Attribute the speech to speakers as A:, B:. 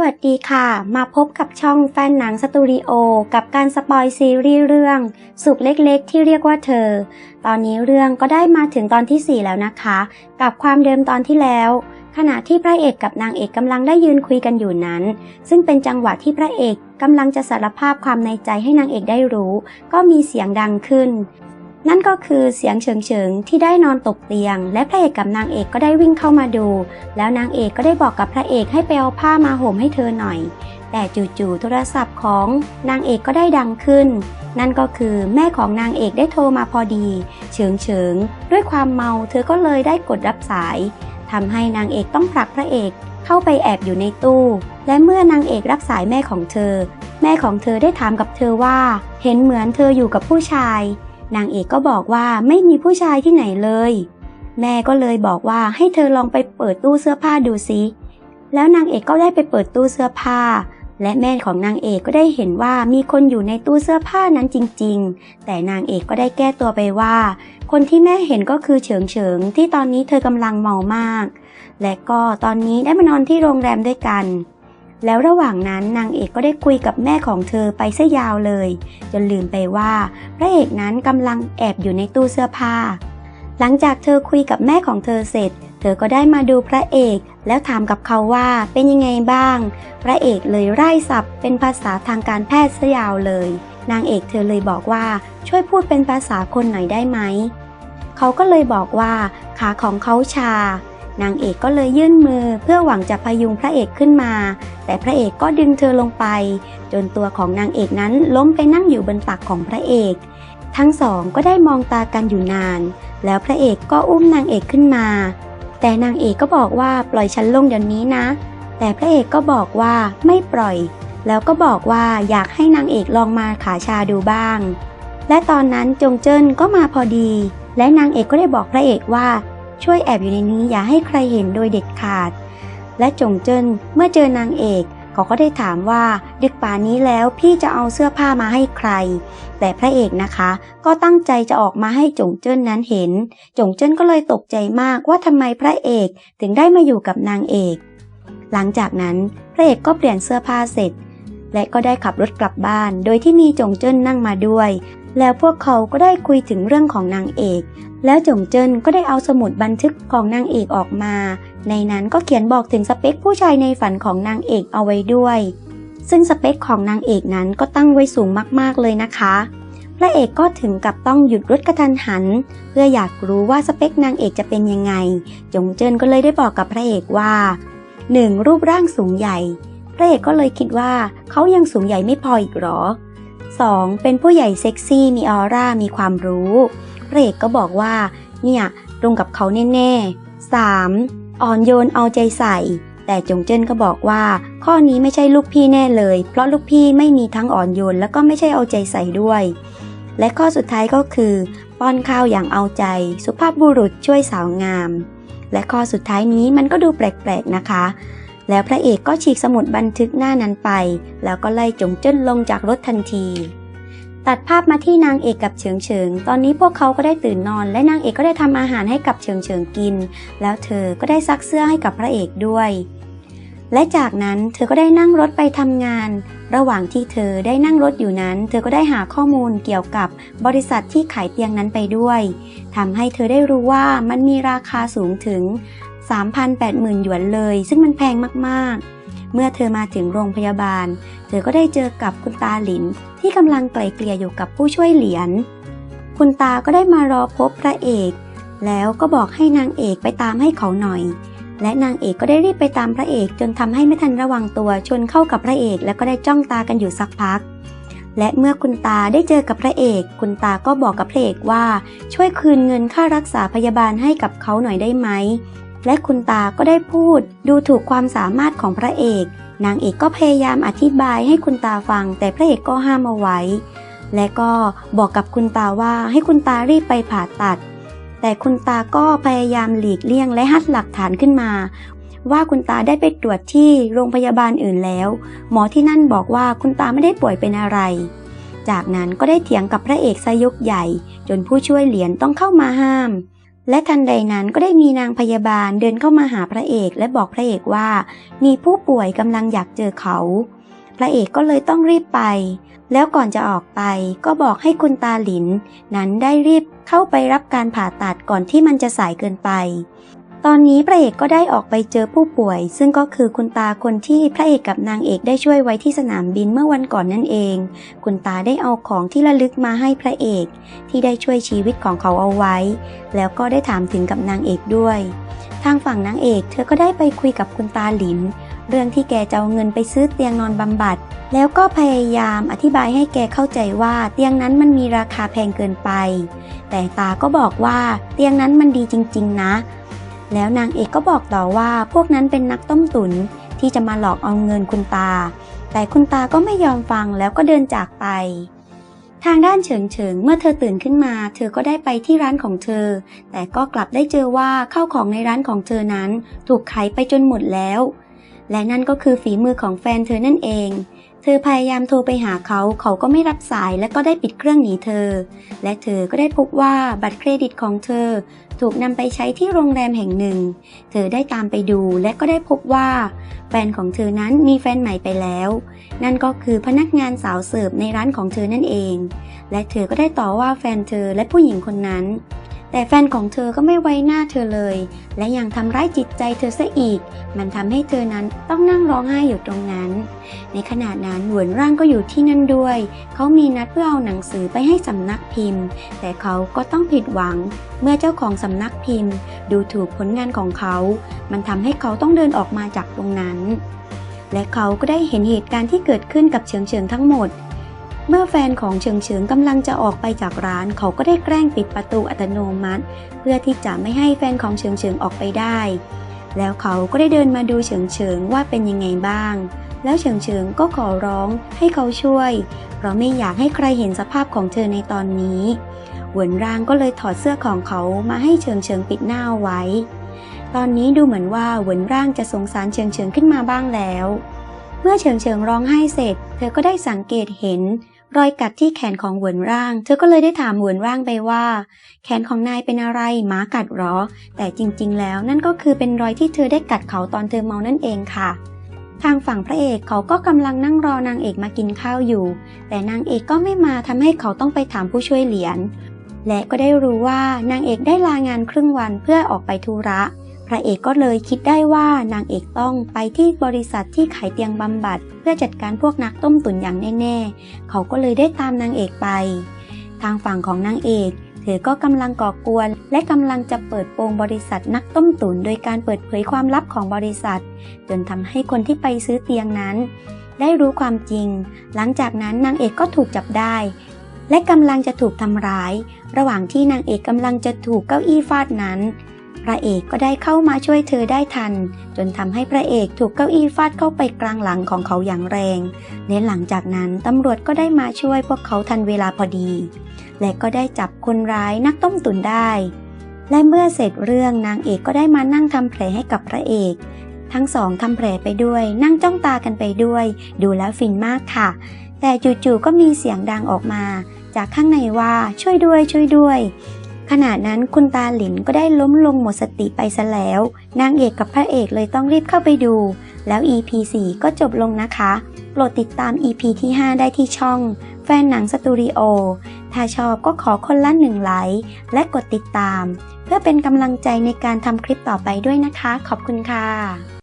A: วัสดีค่ะ มาพบกับช่องแฟนหนังสตูดิโอ กับการสปอยซีรีส์เรื่อง สุขเล็กๆ ที่เรียกว่าเธอ ตอนนี้เรื่องก็ได้มาถึงตอนที่ 4 แล้วนะคะ กับความเดิมตอนที่แล้ว ขณะที่พระเอกกับนางเอกกำลังได้ยืนคุยกันอยู่นั้น ซึ่งเป็นจังหวะที่พระเอกกำลังจะสารภาพความในใจให้นางเอกได้รู้ ก็มีเสียงดังขึ้น นั่นก็คือเสียงเฉิงเฉิงที่ได้นอนตกเตียง และพระเอกกับนางเอกก็ได้วิ่งเข้ามาดู แล้วนางเอกก็ได้บอกกับพระเอกให้ไปเอาผ้ามาห่มให้เธอหน่อย แต่จู่ๆโทรศัพท์ของนางเอกก็ได้ดังขึ้น นั่นก็คือแม่ของนางเอกได้โทรมาพอดี เฉิงเฉิงด้วยความเมาเธอก็เลยได้กดรับสายทำให้นางเอกต้องผลักพระเอกเข้าไปแอบอยู่ในตู้ และเมื่อนางเอกรับสายแม่ของเธอ แม่ของเธอได้ถามกับเธอว่า เห็นเหมือนเธออยู่กับผู้ชาย นางเอกก็บอกว่าไม่มีผู้ชายที่ไหนเลย แม่ก็เลยบอกว่าให้เธอลองไปเปิดตู้เสื้อผ้าดูสิแล้วนางเอกก็ได้ไปเปิดตู้เสื้อผ้า และแม่ของนางเอกก็ได้เห็นว่ามีคนอยู่ในตู้เสื้อผ้านั้นจริง ๆ แต่นางเอกก็ได้แก้ตัวไปว่า คนที่แม่เห็นก็คือเฉิงเฉิงที่ตอนนี้เธอกำลังเมามาก และก็ตอนนี้ได้มานอนที่โรงแรมด้วยกัน แล้วระหว่างนั้นนางเอกก็ได้คุยกับแม่ของเธอไปซะยาวเลย จนลืมไปว่า พระเอกนั้นกำลังแอบอยู่ในตู้เสื้อผ้า หลังจากเธอคุยกับแม่ของเธอเสร็จ เธอก็ได้มาดูพระเอก แล้วถามกับเขาว่าเป็นยังไงบ้าง พระเอกเลยไล่ศัพท์เป็นภาษาทางการแพทย์ซะยาวเลย นางเอกเธอเลยบอกว่าช่วยพูดเป็นภาษาคนหน่อยได้ไหม เขาก็เลยบอกว่า ขาของเขาชา นางเอกก็เลยยื่นมือเพื่อหวังจะพยุงพระเอกขึ้นมา แต่พระเอกก็ดึงเธอลงไป จนตัวของนางเอกนั้นล้มไปนั่งอยู่บนตักของพระเอก ทั้งสองก็ได้มองตากันอยู่นาน แล้วพระเอกก็อุ้มนางเอกขึ้นมา แต่นางเอกก็บอกว่าปล่อยฉันลงเดี๋ยวนี้นะ แต่พระเอกก็บอกว่าไม่ปล่อย แล้วก็บอกว่าอยากให้นางเอกลองมาขาชาดูบ้าง และตอนนั้นจงเจิ้นก็มาพอดี และนางเอกก็ได้บอกพระเอกว่า ช่วยแอบอยู่ในนี้อย่าให้ใครเห็นโดยเด็ดขาด และจงเจิ้นเมื่อเจอนางเอกเขาก็ได้ถามว่าดึกป่านนี้แล้วพี่จะเอาเสื้อผ้ามาให้ใคร แต่พระเอกนะคะ ก็ตั้งใจจะออกมาให้จงเจิ้นนั้นเห็น จงเจิ้นก็เลยตกใจมากว่าทำไมพระเอกถึงได้มาอยู่กับนางเอก หลังจากนั้นพระเอกก็เปลี่ยนเสื้อผ้าเสร็จ และก็ได้ขับรถกลับบ้าน โดยที่มีจงเจิ้นนั่งมาด้วย แล้วพวกเขาก็ได้คุยถึงเรื่องของนางเอก แล้วจงเจินก็ได้เอาสมุดบันทึกของนางเอกออกมา ในนั้นก็เขียนบอกถึงสเปคผู้ชายในฝันของนางเอกเอาไว้ด้วย ซึ่งสเปคของนางเอกนั้นก็ตั้งไว้สูงมากๆเลยนะคะ พระเอกก็ถึงกับต้องหยุดรถกระทันหัน เพื่ออยากรู้ว่าสเปคนางเอกจะเป็นยังไง จงเจินก็เลยได้บอกกับพระเอกว่า 1. รูปร่างสูงใหญ่ พระเอกก็เลยคิดว่าเขายังสูงใหญ่ไม่พออีกหรอ 2. เป็นผู้ใหญ่เซ็กซี่มีออร่ามีความรู้พรกก็บอกว่า เนี่ย ตรงกับเขาแน่ๆ 3. อ่อนโยนเอาใจใส่ แต่จงเจิ้นก็บอกว่า ข้อนี้ไม่ใช่ลูกพี่แน่เลย เพราะลูกพี่ไม่มีทั้งอ่อนโยนแล้วก็ไม่ใช่เอาใจใส่ด้วย และข้อสุดท้ายก็คือ ป้อนข้าวอย่างเอาใจ สุภาพบุรุษช่วยสาวงาม และข้อสุดท้ายนี้มันก็ดูแปลกๆนะคะ แล้วพระเอกก็ฉีกสมุดบันทึกหน้านั้นไป แล้วก็ไล่จงเจิ้นลงจากรถทันที ตัดภาพมาที่นางเอกกับเฉิงเฉิง ตอนนี้พวกเขาก็ได้ตื่นนอน และนางเอกก็ได้ทำอาหารให้กับเฉิงเฉิงกิน แล้วเธอก็ได้ซักเสื้อให้กับพระเอกด้วย และจากนั้นเธอก็ได้นั่งรถไปทำงาน ระหว่างที่เธอได้นั่งรถอยู่นั้น เธอก็ได้หาข้อมูลเกี่ยวกับบริษัทที่ขายเตียงนั้นไปด้วยทำให้เธอได้รู้ว่ามันมีราคาสูงถึง 3,80,000 หยวนเลย ซึ่งมันแพงมากๆ เมื่อเธอมาถึงโรงพยาบาล เธอก็ได้เจอกับคุณตาหลิน ที่กำลังไกล่เกลี่ยอยู่กับผู้ช่วยเหรียญ คุณตาก็ได้มารอพบพระเอก แล้วก็บอกให้นางเอกไปตามให้เขาหน่อย และนางเอกก็ได้รีบไปตามพระเอก จนทำให้ไม่ทันระวังตัวชนเข้ากับพระเอก แล้วก็ได้จ้องตากันอยู่สักพักและเมื่อคุณตาได้เจอกับพระเอก คุณตาก็บอกกับพระเอกว่า ช่วยคืนเงินค่ารักษาพยาบาลให้กับเขาหน่อยได้ไหม และคุณตาก็ได้พูด ดูถูกความสามารถของพระเอก นางเอกก็พยายามอธิบายให้คุณตาฟัง แต่พระเอกก็ห้ามเอาไว้ และก็บอกกับคุณตาว่าให้คุณตารีบไปผ่าตัด แต่คุณตาก็พยายามหลีกเลี่ยงและหัดหลักฐานขึ้นมา ว่าคุณตาได้ไปตรวจที่โรงพยาบาลอื่นแล้ว หมอที่นั่นบอกว่าคุณตาไม่ได้ป่วยเป็นอะไรจากนั้นก็ได้เถียงกับพระเอกซะยกใหญ่ จนผู้ช่วยเหรียญต้องเข้ามาห้าม และทันใดนั้นก็ได้มีนางพยาบาลเดินเข้ามาหาพระเอกและบอกพระเอกว่า มีผู้ป่วยกำลังอยากเจอเขา พระเอกก็เลยต้องรีบไป แล้วก่อนจะออกไปก็บอกให้คุณตาหลิน นั้นได้รีบเข้าไปรับการผ่าตัดก่อนที่มันจะสายเกินไป ตอนนี้พระเอกก็ได้ออกไปเจอผู้ป่วย ซึ่งก็คือคุณตาคนที่พระเอกกับนางเอกได้ช่วยไว้ที่สนามบินเมื่อวันก่อนนั่นเอง คุณตาได้เอาของที่ระลึกมาให้พระเอก ที่ได้ช่วยชีวิตของเขาเอาไว้ แล้วก็ได้ถามถึงกับนางเอกด้วย ทางฝั่งนางเอกเธอก็ได้ไปคุยกับคุณตาหลิน เรื่องที่แกจะเอาเงินไปซื้อเตียงนอนบำบัด แล้วก็พยายามอธิบายให้แกเข้าใจว่าเตียงนั้นมันมีราคาแพงเกินไป แต่ตาก็บอกว่าเตียงนั้นมันดีจริง ๆ นะ แล้วนางเอกก็บอกต่อว่าพวกนั้นเป็นนักต้มตุ๋นที่จะมาหลอกเอาเงินคุณตา แต่คุณตาก็ไม่ยอมฟังแล้วก็เดินจากไป ทางด้านเฉิงเฉิงเมื่อเธอตื่นขึ้นมา เธอก็ได้ไปที่ร้านของเธอ แต่ก็กลับได้เจอว่าข้าวของในร้านของเธอนั้น ถูกขายไปจนหมดแล้ว และนั่นก็คือฝีมือของแฟนเธอนั่นเอง เธอพยายามโทรไปหาเขาเขาก็ไม่รับสายและก็ได้ปิดเครื่องหนีเธอ และเธอก็ได้พบว่าบัตรเครดิตของเธอ ถูกนำไปใช้ที่โรงแรมแห่งหนึ่ง เธอได้ตามไปดูและก็ได้พบว่า แฟนของเธอนั้นมีแฟนใหม่ไปแล้ว นั่นก็คือพนักงานสาวเสิร์ฟในร้านของเธอนั่นเอง และเธอก็ได้ต่อว่าแฟนเธอและผู้หญิงคนนั้น แต่แฟนของเธอก็ไม่ไว้หน้าเธอเลย และยังทำร้ายจิตใจเธอซะอีก มันทำให้เธอนั้นต้องนั่งร้องไห้อยู่ตรงนั้น ในขณะนั้นหวนร่างก็อยู่ที่นั่นด้วย เขามีนัดเพื่อเอาหนังสือไปให้สำนักพิมพ์ แต่เขาก็ต้องผิดหวัง เมื่อเจ้าของสำนักพิมพ์ ดูถูกผลงานของเขา มันทำให้เขาต้องเดินออกมาจากตรงนั้นและเขาก็ได้เห็นเหตุการณ์ที่เกิดขึ้นกับเฉิงเฉิงทั้งหมด เมื่อแฟนของเฉิงเฉิงกำลังจะออกไปจากร้าน เขาก็ได้แกล้งปิดประตูอัตโนมัติ เพื่อที่จะไม่ให้แฟนของเฉิงเฉิงออกไปได้ แล้วเขาก็ได้เดินมาดูเฉิงเฉิงว่าเป็นยังไงบ้าง แล้วเฉิงเฉิงก็ขอร้องให้เขาช่วย เพราะไม่อยากให้ใครเห็นสภาพของเธอในตอนนี้หวนร่างก็เลยถอดเสื้อของเขามาให้เฉิงเฉิงปิดหน้าไว้ ตอนนี้ดูเหมือนว่าหวนร่างจะสงสารเฉิงเฉิงขึ้นมาบ้างแล้ว เมื่อเฉิงเฉิงร้องไห้เสร็จ เธอก็ได้สังเกตเห็น รอยกัดที่แขนของหวนร่าง เธอก็เลยได้ถามหวนร่างไปว่า แขนของนายเป็นอะไรหมากัดหรอ แต่จริงๆ แล้วนั่นก็คือเป็นรอยที่เธอได้กัดเขาตอนเธอเมานั่นเองค่ะ ทางฝั่งพระเอกเขาก็กำลังนั่งรอนางเอกมากินข้าวอยู่ แต่นางเอกก็ไม่มาทำให้เขาต้องไปถามผู้ช่วยเหรียญและก็ได้รู้ว่านางเอกได้ลางานครึ่งวันเพื่อออกไปธุระ พระเอกก็เลยคิดได้ว่านางเอกต้องไปที่บริษัทที่ขายเตียงบำบัด เพื่อจัดการพวกนักต้มตุ๋นอย่างแน่ๆ เขาก็เลยได้ตามนางเอกไป ทางฝั่งของนางเอกเธอก็กำลังก่อกวน และกำลังจะเปิดโปงบริษัทนักต้มตุ๋นโดยการเปิดเผยความลับของบริษัท จนทำให้คนที่ไปซื้อเตียงนั้น ได้รู้ความจริง หลังจากนั้นนางเอกก็ถูกจับได้ และกำลังจะถูกทำร้าย ระหว่างที่นางเอกกำลังจะถูกเก้าอี้ฟาดนั้น พระเอกก็ได้เข้ามาช่วยเธอได้ทัน จนทำให้พระเอกถูกเก้าอี้ฟาดเข้าไปกลางหลังของเขาอย่างแรงและหลังจากนั้นตำรวจก็ได้มาช่วยพวกเขาทันเวลาพอดี และก็ได้จับคนร้ายนักต้มตุ๋นได้ และเมื่อเสร็จเรื่องนางเอกก็ได้มานั่งทำแผลให้กับพระเอก ทั้งสองทำแผลไปด้วย นั่งจ้องตากันไปด้วย ดูแล้วฟินมากค่ะ แต่จู่ๆก็มีเสียงดังออกมา จากข้างในว่าช่วยด้วยช่วยด้วย ขณะนั้นคุณตาหลินก็ได้ล้มลงหมดสติไปซะแล้ว นางเอกกับพระเอกเลยต้องรีบเข้าไปดู แล้ว EP 4 ก็จบลงนะคะ โปรดติดตาม EP ที่ 5 ได้ที่ช่อง แฟนหนังสตูดิโอ ถ้าชอบก็ขอคนละหนึ่งไลค์และกดติดตาม เพื่อเป็นกำลังใจในการทำคลิปต่อไปด้วยนะคะ ขอบคุณค่ะ